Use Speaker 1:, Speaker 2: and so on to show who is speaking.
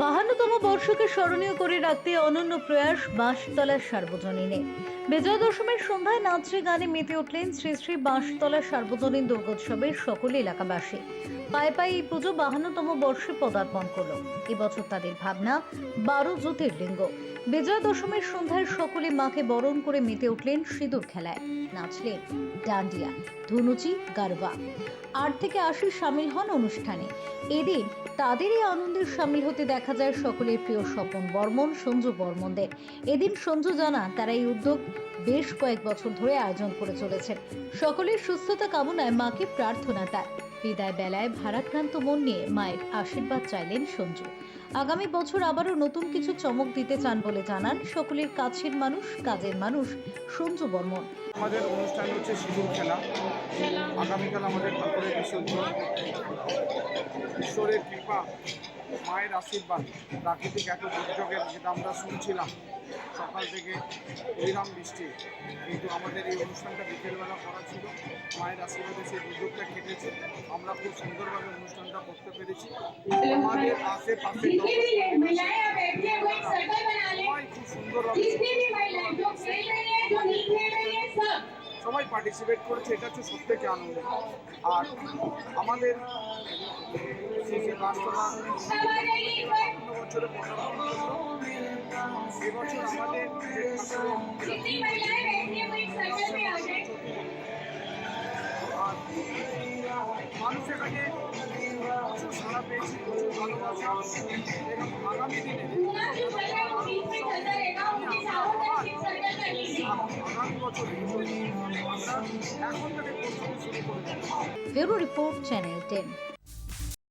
Speaker 1: বাহান্নতম বর্ষকে স্মরণীয় করে রাখতে অনন্য প্রয়াস বাঁশতলার সার্বজনীনে। বিজয় দশমীর সন্ধ্যায় নাচে গানে মেতে উঠলেন শ্রী শ্রী বাঁশতলা সার্বজনীন দুর্গোৎসবের সকল এলাকাবাসী। পায়ে পায়ে এই পুজো বাহান্নতম বর্ষে পদার্পণ করল। এবছর তাদের ভাবনা, বারো জ্যোতির্লিঙ্গ বিজয় দশমীর সন্ধ্যায় সকলে মাকে বরণ করে মেতে উঠলেন সিঁদুর খেলায়। নাচলেন ডান্ডিয়া, ধনুচি গারবা আট থেকে আশি সামিল হন অনুষ্ঠানে। এদিন তাদেরই আনন্দের সামিল হতে দেখা যায় সকলের প্রিয় স্বপন বর্মন, সঞ্জু বর্মনদের। এদিন সঞ্জু জানান তারা এই উদ্যোগ বেশ কয়েক বছর ধরে আয়োজন করে চলেছেন। সকলের সুস্থতা কামনায় মাকে প্রার্থনা তার। বিদায় বেলায় ভারাক্রান্ত মন নিয়ে মায়ের আশীর্বাদ চাইলেন সঞ্জু। আগামী বছর আবারও নতুন কিছু চমক দিতে চান বলে জানান সকলের কাছের মানুষ, কাজের মানুষ, সঞ্জু বর্মন।
Speaker 2: আমাদের অনুষ্ঠান হচ্ছে সিঁদুর খেলা। আগামীকাল আমাদের বিসর্জন ঈশ্বরের কৃপা, মায়ের আশীর্বাদ, প্রাকৃতিক এত দুর্যোগের যেটা আমরা শুনছিলাম সকাল থেকে অবিরাম বৃষ্টি, কিন্তু আমাদের এই অনুষ্ঠানটা বিকেলবেলা করা ছিল। মায়ের আশীর্বাদে সেই দুর্যোগটা কেটেছে। আমরা খুব সুন্দরভাবে অনুষ্ঠানটা করতে পেরেছি। আমাদের আশেপাশে সবাই খুব সুন্দরভাবে সবাই পার্টিসিপেট করেছে এটা হচ্ছে সব থেকে আনন্দ। আর আমাদের সিসি বাস্তবা বছরে এবছর আমাদের তাকে প্রচুর সাড়া পেয়েছি
Speaker 1: চ্যানেল টেন